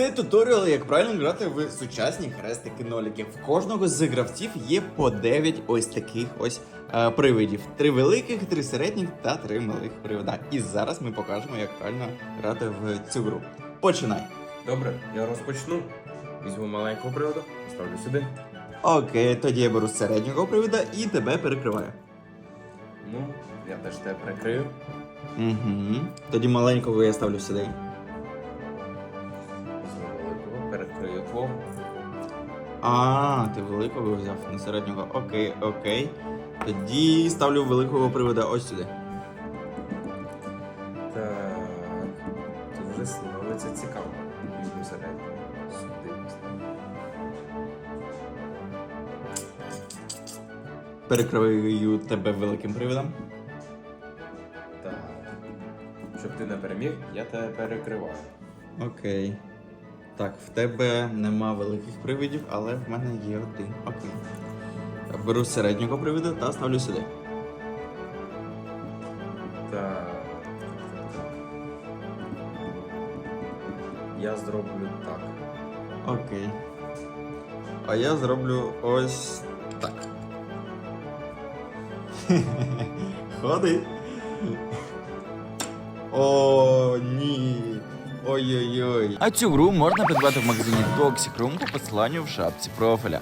цей туторіал, як правильно грати в сучасні хрестики ноліки. В кожного з гравців є по 9 ось таких ось е, привидів: три великих, три середніх та три малих привида. І зараз ми покажемо, як правильно грати в цю гру. Починай. Добре, я розпочну. Візьму маленького приводу, ставлю сюди. Окей, тоді я беру середнього привида і тебе перекриваю. Ну, я теж тебе прикрию. Угу. Тоді маленького я ставлю сюди. Перекрию. А, ти великого взяв, не середнього. Окей, окей. Тоді ставлю великого привода ось сюди. Так. Тут вже становиться цікаво. Візьму середнього. Сюди. Перекриваю тебе великим приводом. Так. Щоб ти не переміг, я тебе перекриваю. Окей. Так, в тебе нема великих привидів, але в мене є один. Окей. Беру середнього привида та ставлю сюди. Так. Я зроблю так. Окей. А я зроблю ось так. Ходи. О, ні. Ой-ой-ой. А цю гру можна придбати в магазині Toxic Room по посиланню в шапці профіля.